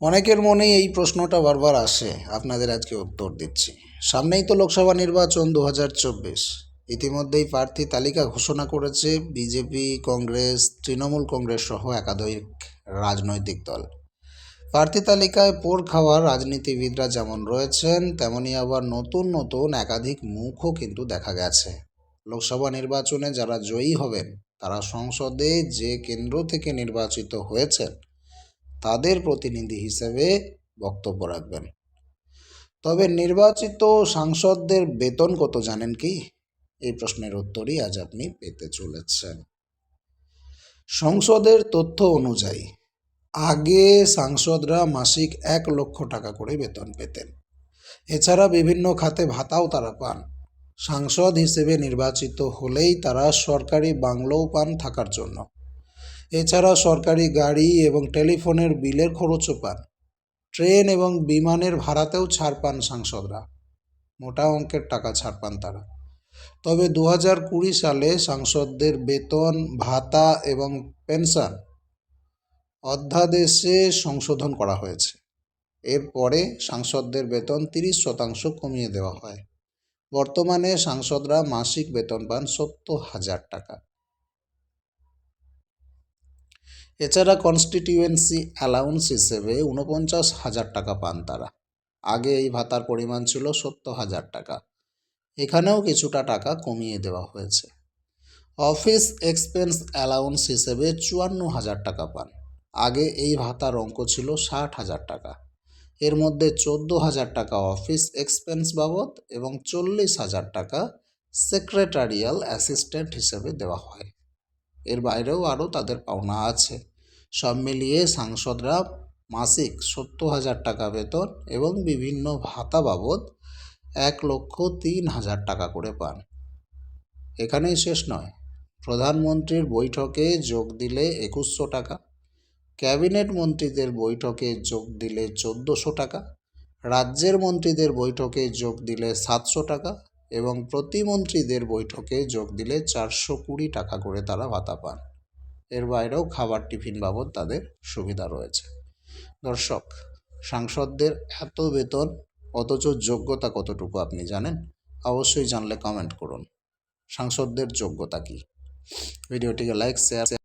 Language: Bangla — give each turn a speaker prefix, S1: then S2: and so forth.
S1: অনেকের মনেই এই প্রশ্নটা বারবার আসে, আপনাদের আজকে উত্তর দিচ্ছি। সামনেই তো লোকসভা নির্বাচন দু হাজার চব্বিশ। ইতিমধ্যেই প্রার্থী তালিকা ঘোষণা করেছে বিজেপি, কংগ্রেস, তৃণমূল কংগ্রেস সহ একাধিক রাজনৈতিক দল। প্রার্থী তালিকায় পোর খাওয়া রাজনীতিবিদরা যেমন রয়েছেন, তেমনি আবার নতুন নতুন একাধিক মুখও কিন্তু দেখা গেছে। লোকসভা নির্বাচনে যারা জয়ী হবেন, তারা সংসদে যে কেন্দ্র থেকে নির্বাচিত হয়েছেন তাদের প্রতিনিধি হিসেবে বক্তব্য রাখবেন। তবে নির্বাচিত সাংসদদের বেতন কত জানেন কি? এই প্রশ্নের উত্তরই আজ আপনি পেতে চলেছেন। সংসদের তথ্য অনুযায়ী, আগে সাংসদরা মাসিক এক লক্ষ টাকা করে বেতন পেতেন। এছাড়া বিভিন্ন খাতে ভাতাও তারা পান। সাংসদ হিসেবে নির্বাচিত হলেই তারা সরকারি বাংলোও পান থাকার জন্য। এছাড়া সরকারি গাড়ি এবং টেলিফোনের বিলের খরচও পান। ট্রেন এবং বিমানের ভাড়াতেও ছাড় পান সাংসদরা। মোটা অঙ্কের টাকা ছাড় পান তারা। তবে দু কুড়ি সালে সাংসদদের বেতন, ভাতা এবং পেনশন অধ্যাদেশে সংশোধন করা হয়েছে। এরপরে সাংসদদের বেতন তিরিশ শতাংশ কমিয়ে দেওয়া হয়। বর্তমানে সাংসদরা মাসিক বেতন পান সত্তর হাজার টাকা। এছাড়া কনস্টিটিউয়েন্সি অ্যালাউন্স হিসেবে উনপঞ্চাশ হাজার টাকা পান তারা। আগে এই ভাতার পরিমাণ ছিল সত্তর হাজার টাকা। এখানেও কিছুটা টাকা কমিয়ে দেওয়া হয়েছে। অফিস এক্সপেন্স অ্যালাউন্স হিসেবে চুয়ান্ন হাজার টাকা পান। আগে এই ভাতার অঙ্ক ছিল ষাট হাজার টাকা। এর মধ্যে চোদ্দ হাজার টাকা অফিস এক্সপেন্স বাবদ এবং চল্লিশ হাজার টাকা সেক্রেটারিয়াল অ্যাসিস্ট্যান্ট হিসেবে দেওয়া হয়। এর বাইরেও আরও তাদের পাওনা আছে। সব মিলিয়ে সাংসদরা মাসিক সত্তর হাজার টাকা বেতন এবং বিভিন্ন ভাতা বাবদ এক লক্ষ তিন হাজার টাকা করে পান। এখানেই শেষ নয়। প্রধানমন্ত্রীর বৈঠকে যোগ দিলে একুশশো টাকা, ক্যাবিনেট মন্ত্রীদের বৈঠকে যোগ দিলে চোদ্দোশো টাকা, রাজ্যের মন্ত্রীদের বৈঠকে যোগ দিলে সাতশো টাকা এবং প্রতিমন্ত্রীদের বৈঠকে যোগ দিলে চারশো কুড়ি টাকা করে তারা ভাতা পান। এর বাইরেও খাবার টিফিন বাবদ তাদের সুবিধা রয়েছে। দর্শক, সাংসদদের এত বেতন, অথচ যোগ্যতা কতটুকু আপনি জানেন? অবশ্যই জানলে কমেন্ট করুন। সাংসদদের যোগ্যতা কী? ভিডিওটিকে লাইক শেয়ার